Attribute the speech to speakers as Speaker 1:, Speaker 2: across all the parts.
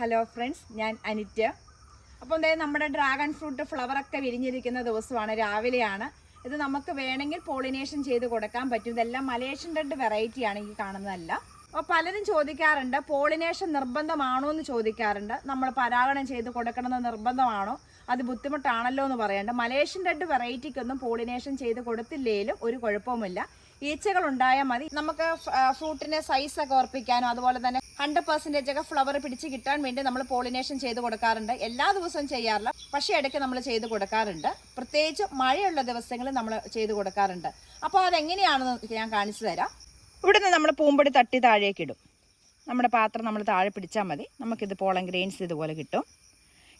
Speaker 1: Hello friends ഞാൻ അനിറ്റ. അപ്പോൾ എന്തായാലും നമ്മുടെ ഡ്രാഗൺ ഫ്രൂട്ട് ഫ്ലവറൊക്കെ വിരിഞ്ഞിരിക്കുന്ന ദിവസമാണ് രാവിലെയാണ്. ഇത് നമുക്ക് വേണമെങ്കിൽ പോളിനേഷൻ ചെയ്ത് കൊടുക്കാൻ പറ്റും. ഇതെല്ലാം മലേഷ്യൻ റെഡ് വെറൈറ്റിയാണ് ഈ കാണുന്നതല്ല. അപ്പോൾ പലരും ചോദിക്കാറുണ്ട് പോളിനേഷൻ നിർബന്ധമാണോ? എന്ന് ചോദിക്കാറുണ്ട്. നമ്മൾ പരാഗണം ചെയ്ത് കൊടുക്കണമെന്ന് നിർബന്ധമാണോ? അത് ബുദ്ധിമുട്ടാണല്ലോ എന്ന് പറയേണ്ട. മലേഷ്യൻ റെഡ് വെറൈറ്റിക്കൊന്നും പോളിനേഷൻ ചെയ്ത് കൊടുത്തില്ലേലും ഒരു കുഴപ്പവുമില്ല. ഈച്ചകൾ ഉണ്ടായാൽ മതി. നമുക്ക് ഫ്രൂട്ടിന്റെ സൈസൊക്കെ ഉറപ്പിക്കാനും അതുപോലെ തന്നെ ഹൺഡ്രഡ് പെർസെന്റേജ് ഒക്കെ ഫ്ലവർ പിടിച്ച് കിട്ടാൻ വേണ്ടി നമ്മൾ പോളിനേഷൻ ചെയ്ത് കൊടുക്കാറുണ്ട്. എല്ലാ ദിവസവും ചെയ്യാറില്ല. പക്ഷേ ഇടയ്ക്ക് നമ്മൾ ചെയ്ത് കൊടുക്കാറുണ്ട്. പ്രത്യേകിച്ച് മഴയുള്ള ദിവസങ്ങളിൽ നമ്മൾ ചെയ്ത് കൊടുക്കാറുണ്ട്. അപ്പോൾ അതെങ്ങനെയാണെന്ന് ഞാൻ കാണിച്ചു തരാം. ഇവിടുന്ന് നമ്മൾ പൂമ്പടി തട്ടി താഴേക്ക് ഇടും. നമ്മുടെ പാത്രം നമ്മൾ താഴെ പിടിച്ചാൽ മതി. നമുക്കിത് പോളൻ ഗ്രെയിൻസ് ഇതുപോലെ കിട്ടും.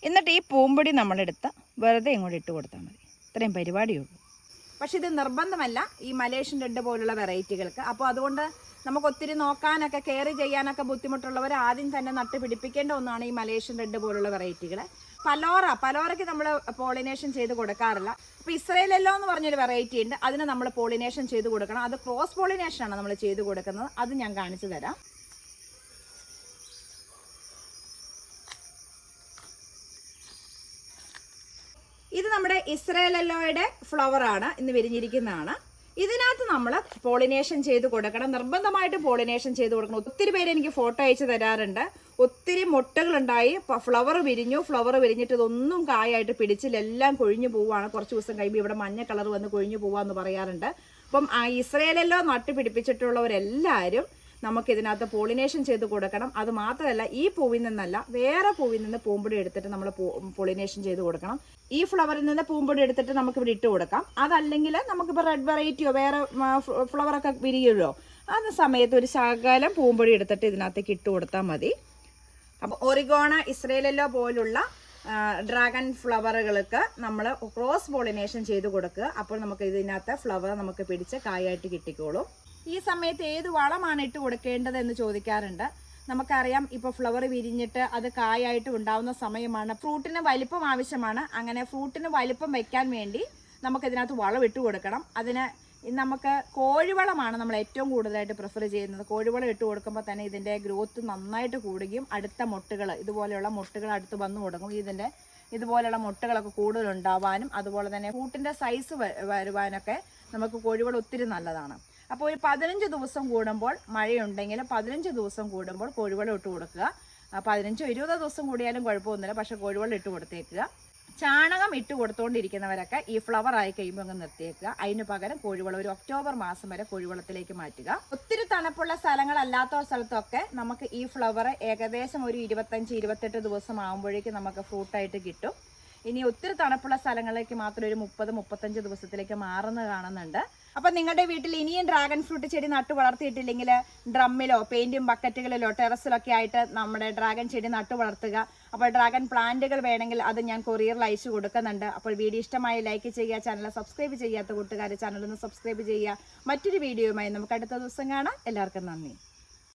Speaker 1: എന്നിട്ട് ഈ പൂമ്പൊടി നമ്മളെടുത്ത് വെറുതെ ഇങ്ങോട്ട് ഇട്ട് കൊടുത്താൽ മതി. ഇത്രയും പരിപാടിയുള്ളൂ പക്ഷെ ഇത് നിർബന്ധമല്ല ഈ മലേഷ്യൻ റെഡ് പോലുള്ള വെറൈറ്റികൾക്ക്. അപ്പോൾ അതുകൊണ്ട് നമുക്ക് ഒത്തിരി നോക്കാനൊക്കെ കെയർ ചെയ്യാനൊക്കെ ബുദ്ധിമുട്ടുള്ളവർ ആദ്യം തന്നെ നട്ട് പിടിപ്പിക്കേണ്ട ഒന്നാണ് ഈ മലേഷ്യൻ റെഡ് പോലുള്ള വെറൈറ്റികൾ പലോറ പലോറയ്ക്ക് നമ്മൾ പോളിനേഷൻ ചെയ്ത് കൊടുക്കാറില്ല. അപ്പോൾ ഇസ്രയേലെല്ലോ എന്ന് പറഞ്ഞൊരു വെറൈറ്റി ഉണ്ട്. അതിന് നമ്മൾ പോളിനേഷൻ ചെയ്ത് കൊടുക്കണം. അത് ക്രോസ് പോളിനേഷനാണ് നമ്മൾ ചെയ്ത് കൊടുക്കുന്നത്. അത് ഞാൻ കാണിച്ചു തരാം. ഇത് നമ്മുടെ ഇസ്രയേലല്ലോയുടെ ഫ്ലവർ ആണ്. ഇന്ന് വിരിഞ്ഞിരിക്കുന്നതാണ്. ഇതിനകത്ത് നമ്മൾ പോളിനേഷൻ ചെയ്ത് കൊടുക്കണം. നിർബന്ധമായിട്ട് പോളിനേഷൻ ചെയ്ത് കൊടുക്കണം. ഒത്തിരി പേര് എനിക്ക് ഫോട്ടോ അയച്ചു തരാറുണ്ട്. ഒത്തിരി മുട്ടകളുണ്ടായി. ഫ്ലവർ വിരിഞ്ഞു. ഫ്ലവർ വിരിഞ്ഞിട്ട് ഇതൊന്നും കായായിട്ട് പിടിച്ചില്ല. എല്ലാം കൊഴിഞ്ഞു പോവുകയാണ്. കുറച്ച് ദിവസം കഴിയുമ്പോൾ ഇവിടെ മഞ്ഞ കളർ വന്ന് കൊഴിഞ്ഞു പോവാന്ന് പറയാറുണ്ട്. അപ്പം ആ ഇസ്രയേലല്ലോ നട്ട് പിടിപ്പിച്ചിട്ടുള്ളവരെല്ലാവരും നമുക്ക് ഇതിനകത്ത് പോളിനേഷൻ ചെയ്ത് കൊടുക്കണം. അത് മാത്രമല്ല ഈ പൂവിൽ നിന്നല്ല വേറെ പൂവിൽ നിന്ന് പൂമ്പൊടി എടുത്തിട്ട് നമ്മൾ പോളിനേഷൻ ചെയ്ത് കൊടുക്കണം. ഈ ഫ്ലവറിൽ നിന്ന് പൂമ്പൊടി എടുത്തിട്ട് നമുക്ക് ഇവിടെ ഇട്ട് കൊടുക്കാം. അതല്ലെങ്കിൽ നമുക്കിപ്പോൾ റെഡ് വെറൈറ്റിയോ വേറെ ഫ്ലവറൊക്കെ വിരിയുമല്ലോ ആ സമയത്ത് ഒരു ശകലം പൂമ്പൊടി എടുത്തിട്ട് ഇതിനകത്തേക്ക് ഇട്ട് കൊടുത്താൽ മതി. അപ്പോൾ ഒറിഗോണ ഇസ്രയേലല്ലോ പോലുള്ള ഡ്രാഗൺ ഫ്ലവറുകൾക്ക് നമ്മൾ ക്രോസ് പോളിനേഷൻ ചെയ്ത് കൊടുക്കുക. അപ്പോൾ നമുക്ക് ഇതിനകത്ത് ഫ്ലവർ നമുക്ക് പിടിച്ച് കായായിട്ട് കിട്ടിക്കോളും. ഈ സമയത്ത് ഏത് വളമാണ് ഇട്ട് കൊടുക്കേണ്ടത് എന്ന് ചോദിക്കാറുണ്ട്. നമുക്കറിയാം ഇപ്പോൾ ഫ്ലവർ വിരിഞ്ഞിട്ട് അത് കായായിട്ട് ഉണ്ടാവുന്ന സമയമാണ്. ഫ്രൂട്ടിന് വലിപ്പം ആവശ്യമാണ്. അങ്ങനെ ഫ്രൂട്ടിന് വലിപ്പം വെക്കാൻ വേണ്ടി നമുക്കിതിനകത്ത് വളം ഇട്ട് കൊടുക്കണം. അതിന് നമുക്ക് കോഴിവളമാണ് നമ്മൾ ഏറ്റവും കൂടുതലായിട്ട് പ്രിഫർ ചെയ്യുന്നത്. കോഴിവളം ഇട്ട് കൊടുക്കുമ്പോൾ തന്നെ ഇതിന്റെ ഗ്രോത്ത് നന്നായിട്ട് കൂടുകയും അടുത്ത മുട്ടുകൾ ഇതുപോലെയുള്ള മുട്ടുകൾ അടുത്ത് വന്നു കൊടുക്കും ഇതിന്റെ ഇതുപോലെയുള്ള മുട്ടുകളൊക്കെ കൂടുതൽ ഉണ്ടാവാനും അതുപോലെ തന്നെ ഫ്രൂട്ടിന്റെ സൈസ് വരുവാനൊക്കെ നമുക്ക് കോഴിവളം ഒത്തിരി നല്ലതാണ്. അപ്പോൾ ഒരു പതിനഞ്ച് ദിവസം കൂടുമ്പോൾ മഴയുണ്ടെങ്കിൽ പതിനഞ്ച് ദിവസം കൂടുമ്പോൾ കോഴിവെള്ളം ഇട്ട് കൊടുക്കുക. പതിനഞ്ചോ ഇരുപതോ ദിവസം കൂടിയാലും കുഴപ്പമൊന്നുമില്ല. പക്ഷേ കോഴിവെള്ളം ഇട്ട് കൊടുത്തേക്കുക. ചാണകം ഇട്ട് കൊടുത്തുകൊണ്ടിരിക്കുന്നവരൊക്കെ ഈ ഫ്ലവർ ആയി കഴിയുമ്പോൾ അങ്ങ് നിർത്തിയേക്കുക. അതിന് പകരം കോഴിവളം ഒരു ഒക്ടോബർ മാസം വരെ കോഴിവളത്തിലേക്ക് മാറ്റുക. ഒത്തിരി തണുപ്പുള്ള സ്ഥലങ്ങളല്ലാത്ത സ്ഥലത്തൊക്കെ നമുക്ക് ഈ ഫ്ലവർ ഏകദേശം ഒരു ഇരുപത്തഞ്ച് ഇരുപത്തെട്ട് ദിവസം ആകുമ്പോഴേക്കും നമുക്ക് ഫ്രൂട്ടായിട്ട് കിട്ടും. ഇനി ഒത്തിരി തണുപ്പുള്ള സ്ഥലങ്ങളിലേക്ക് മാത്രം ഒരു മുപ്പത് മുപ്പത്തഞ്ച് ദിവസത്തിലേക്ക് മാറുന്നത് കാണുന്നുണ്ട്. അപ്പം നിങ്ങളുടെ വീട്ടിൽ ഇനിയും ഡ്രാഗൺ ഫ്രൂട്ട് ചെടി നട്ടു വളർത്തിയിട്ടില്ലെങ്കിൽ ഡ്രമ്മിലോ പെയിന്റും ബക്കറ്റുകളിലോ ടെറസിലൊക്കെ ആയിട്ട് നമ്മുടെ ഡ്രാഗൺ ചെടി നട്ടു വളർത്തുക. അപ്പോൾ ഡ്രാഗൺ പ്ലാന്റുകൾ വേണമെങ്കിൽ അത് ഞാൻ കൊറിയറിൽ അയച്ചു കൊടുക്കുന്നുണ്ട്. അപ്പോൾ വീഡിയോ ഇഷ്ടമായി ലൈക്ക് ചെയ്യുക ചാനൽ സബ്സ്ക്രൈബ് ചെയ്യാത്ത കൂട്ടുകാർ ചാനൽ ഒന്ന് സബ്സ്ക്രൈബ് ചെയ്യുക. മറ്റൊരു വീഡിയോയുമായി നമുക്ക് അടുത്ത ദിവസം കാണാം. എല്ലാവർക്കും നന്ദി.